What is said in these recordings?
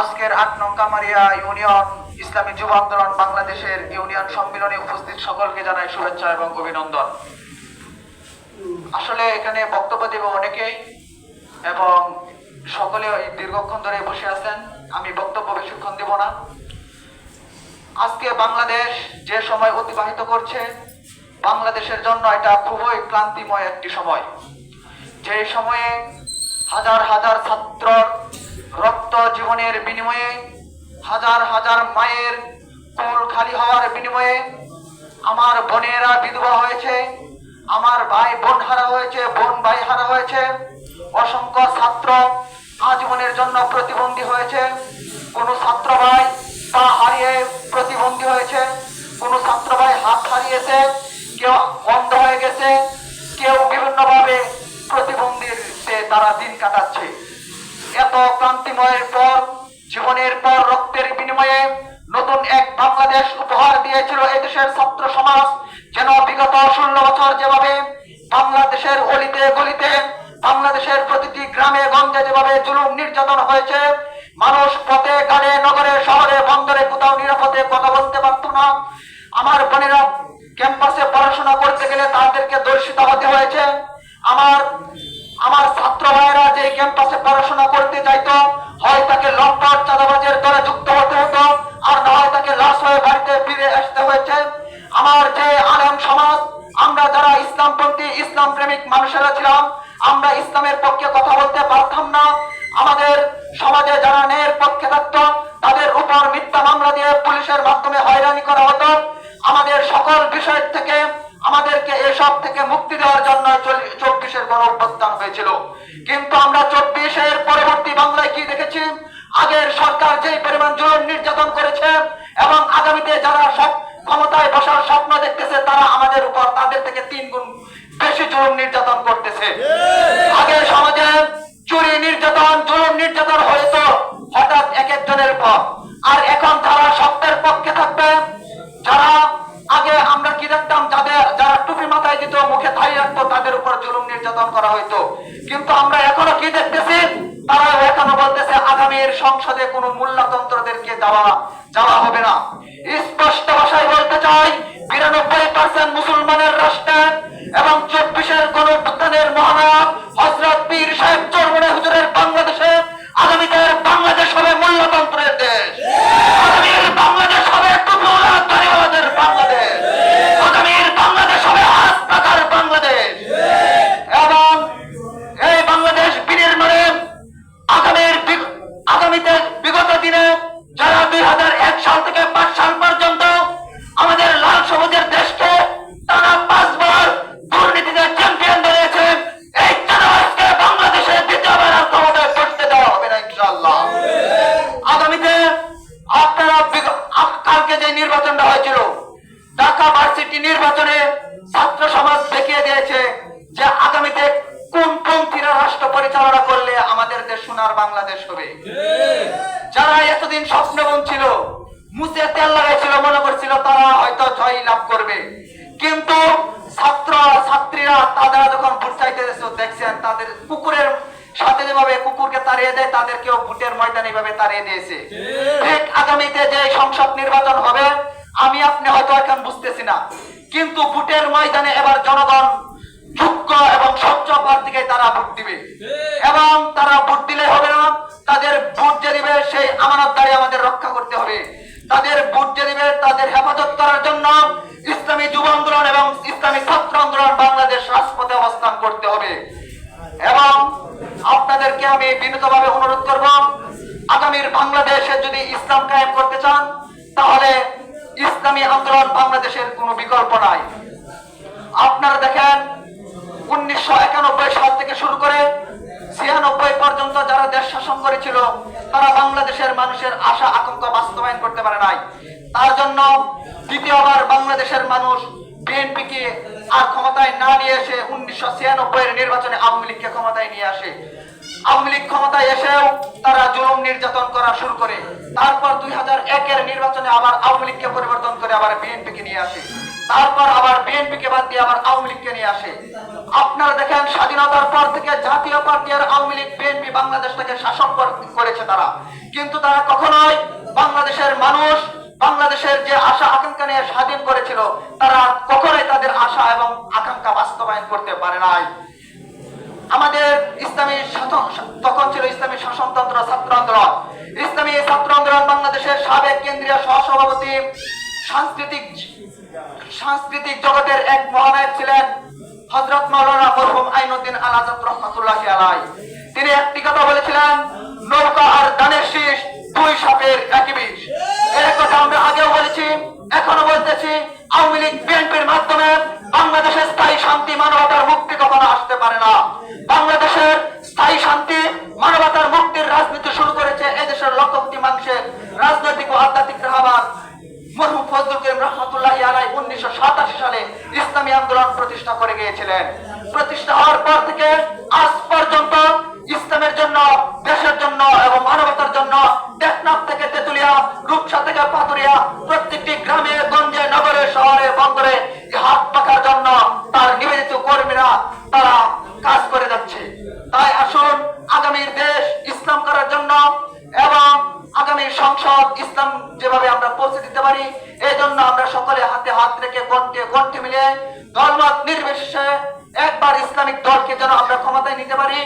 আজকের আট নং কামারিয়া ইউনিয়ন ইসলামী যুব আন্দোলন বাংলাদেশের ইউনিয়ন সম্মেলনে উপস্থিত সকলকে জানাই শুভেচ্ছা এবং অভিনন্দন। আসলে এখানে বক্তব্য দেবে অনেকেই এবং সকলে দীর্ঘক্ষণ ধরে বসে আছেন। আমি বক্তব্য বেশিক্ষণ দেব না। আজকে বাংলাদেশ যে সময় অতিবাহিত করছে, বাংলাদেশের জন্য এটা খুবই ক্লান্তিময় একটি সময়। যে সময়ে হাজার হাজার ছাত্রর রক্ত জীবনের বিনিময়ে, হাজার হাজার মায়ের কোল খালি হওয়ার বিনিময়ে আমার বোনেরা বিধবা হয়েছে, আমার ভাই বোন হারা হয়েছে, বোন ভাই হারা হয়েছে, অসংখ্য ছাত্র আজীবনের জন্য প্রতিবন্ধী হয়েছে, কোন ছাত্র ভাই পা হারিয়ে প্রতিবন্ধী হয়েছে, কোন ছাত্র ভাই হাত হারিয়েছে ক্রান্তিময়ের পর, জীবনের পর রক্তের বিনিময়ে নতুন এক বাংলাদেশ উপহার দিয়েছিল এদেশের ছাত্র সমাজ। যেন বিগত ষোলো বছর যেভাবে বাংলাদেশের অলিতে গলিতে, বাংলাদেশের প্রতিটি গ্রামে গঞ্জে যেভাবে জুলুম নির্যাতন হয়েছে, মানুষ পথে গাড়ে নগরে, শহরে, বন্দরে কোথাও নিরাপদে কথা বলতে পারতো না। আমার বোনেরা প্রেমিক মানুষেরা ছিলাম। আমরা ইসলামের পক্ষে কথা বলতে পারতাম না। আমাদের সমাজে যারা ন্যায়ের পক্ষে থাকতো, তাদের উপর মিথ্যা মামলা দিয়ে পুলিশের মাধ্যমে হয়রানি করা হতো। আমাদের সকল বিষয় থেকে আমাদেরকে এসব থেকে মুক্তি দেওয়ার জন্য চব্বিশের গণ অভ্যুত্থান হয়েছিল। কিন্তু আমরা চব্বিশের পরবর্তী বাংলায় কি দেখেছি? আগের সরকার যে পরিমাণ জুলুম নির্যাতন করেছে এবং আগামীতে যারা ক্ষমতায় বসার স্বপ্ন দেখতেছে, তারা আমাদের উপর তাদের থেকে তিন গুণ বেশি জুলুম নির্যাতন করতেছে। আগে সমাজে চুরি নির্যাতন জুলুম নির্যাতন হয়তো হঠাৎ এক একজনের উপর আর এখন যারা সত্যের পক্ষে থাকবে যারা আগে আমরা কি দেখতাম যাদের যারা টুপি মাথায় দিত মুখে থাই রাখতো তাদের উপর জুলুম নির্যাতন করা হইতো। কিন্তু আমরা এখনও কি দেখতেছি? তারা এখনও বলতেছে আগামীর সংসদে কোনো মূল্যতন্ত্রদেরকে দেওয়া যাওয়া হবে না। স্পষ্ট ভাষায় বলতে চাই বিরানব্বই পার্সেন্ট মুসলমানের রাষ্ট্র এবং চব্বিশের গণপ্রধানের মহানায়ক ভার্সিটি নির্বাচনে ছাত্র সমাজ দেখিয়ে দিয়েছে যে আগামীতে কোন পন্থীরা রাষ্ট্র পরিচালনা করলে আমাদের দেশ সোনার বাংলাদেশ হবে। যারা এতদিন স্বপ্নবন ছিল মুছে তেল লাগাইছিল মনে করছিল তারা হয়তো জয় লাভ করবে। কিন্তু ছাত্র ছাত্রীরা তারা যখন ভোট চাইতে দেখছেন তাদের কুকুরের সাথে যেভাবে কুকুরকে তাড়িয়ে দেয় তাদেরকেও ভোটের ময়দানে এইভাবে তাড়িয়ে দিয়েছে। ঠিক। আগামীতে যে সংসদ নির্বাচন হবে আমি আপনি হয়তো এখন বুঝতেছি না। কিন্তু ভোটের ময়দানে এবার জনগণ যোগ্য এবং স্বচ্ছ প্রার্থীকে তারা ভোট দিবে। এবং তারা ভোট দিলে হবে না, তাদের ভোট যে দিবে সেই আমানত আমানতদারি আমাদের রক্ষা করতে হবে। তাদের ভোট যে দিবে তাদের হেফাজত করার জন্য ইসলামী যুব আন্দোলন এবং ইসলামী ছাত্র আন্দোলন বাংলাদেশ রাজপথে অবস্থান করতে হবে। এবং আপনাদেরকে আমি বিনীতভাবে অনুরোধ করব, আগামীর বাংলাদেশে যদি ইসলাম কায়েম করতে চান, তাহলে ইসলামী আন্দোলন বাংলাদেশের কোনো বিকল্প নাই। আপনারা দেখেন, উনিশশো একানব্বই সাল থেকে শুরু করে ছিয়ানব্বই পর্যন্ত যারা দেশ শাসন করেছিল, তারা বাংলাদেশের মানুষের আশা, আকাঙ্ক্ষা বাস্তবায়ন করতে পারে নাই। তার জন্য দ্বিতীয়বার বাংলাদেশের মানুষ বিএনপিকে আর ক্ষমতায় না নিয়ে এসে উনিশশো ছিয়ানব্বই নির্বাচনে আওয়ামী লীগকে ক্ষমতায় নিয়ে আসে। আওয়ামী লীগ ক্ষমতায় এসেও তারা জুলুম নির্যাতন করা শুরু করে। তারপর দুই হাজার একের নির্বাচনে আবার আওয়ামী লীগকে পরিবর্তন করে আবার বিএনপিকে নিয়ে আসে। তারপর আবার বিএনপিকে বাদ দিয়ে আবার আওয়ামী লীগকে নিয়ে আসে। আপনারা দেখেন, স্বাধীনতার পর থেকে জাতীয় পার্টি আর আওয়ামী লীগ, বিএনপি বাংলাদেশটাকে শাসন করেছে তারা। কিন্তু তারা কখনোই বাংলাদেশের মানুষ, বাংলাদেশের যে আশা, আকাঙ্ক্ষা নিয়ে স্বাধীন করেছিল, তারা কখনোই তাদের আশা এবং আকাঙ্ক্ষা বাস্তবায়ন করতে পারে নাই। আমাদের ইসলামী তখন ছিল ইসলামী শাসনতন্ত্র ছাত্র আন্দোলন ইসলামী ছাত্র আন্দোলন বাংলাদেশের সাবেক কেন্দ্রীয় সহসভাপতি, সাংস্কৃতিক সাংস্কৃতিক জগতের এক মহানায়ক ছিলেন হজরত মাওলানা মরহুম আইনুদ্দিন আল রহমাতুল্লাহ আলাই তিনি একটি কথা বলেছিলেন, নৌকা আর দানের শীষ দুই সাপের একই বিষ। এর কথা আমরা আগেও বলেছি এখনও বলতেছি, আওয়ামী লীগ, বিএনপির মাধ্যমে বাংলাদেশের স্থায়ী শান্তি মানবতার মুক্তি কখনো আসতে পারে না বাংলাদেশের স্থায়ী শান্তি মানবতার মুক্তির রাজনীতি শুরু করেছে এদেশের লক্ষ কোটি মানুষের রাজনৈতিক ও আধ্যাত্মিক রাহবার মরহুম ফজলুল করিম রহমতুল্লাহ আলাই উনিশশো সাতাশি সালে ইসলামী আন্দোলন প্রতিষ্ঠা করে গিয়েছিলেন। প্রতিষ্ঠা হওয়ার পর থেকে আজ পর্যন্ত ইসলামের জন্য, দেশের জন্য এবং মানবতার জন্য টেকনাফ থেকে তেতুলিয়া, রূপসা থেকে পাতুরিয়া প্রত্যেকটি গ্রামে গঞ্জে নগরে শহরে বন্দরে এই হাত পাকার জন্য তার নিবেদিত কর্মীরা তারা কাজ করে যাচ্ছে তাই আসুন আগামীর দেশ ইসলাম করার জন্য এবং আগামী সংসদ, ইসলাম যেভাবে আমরা পৌঁছে দিতে পারি এই জন্য আমরা সকলে হাতে হাত রেখে কণ্ঠে কণ্ঠে মিলে দলমত নির্বিশেষে একবার ইসলামিক দলকে যেন আমরা ক্ষমতায় নিতে পারি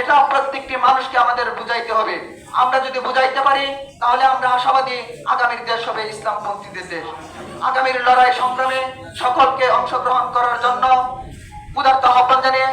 এটা প্রত্যেকটি মানুষকে আমাদের বুঝাইতে হবে। আমরা যদি বুঝাইতে পারি, তাহলে আমরা আশাবাদী আগামীর দেশ হবে ইসলামপন্থীদের দেশ। আগামীর লড়াই সংগ্রামে সকলকে অংশগ্রহণ করার জন্য উদার্ত আহ্বান জানিয়ে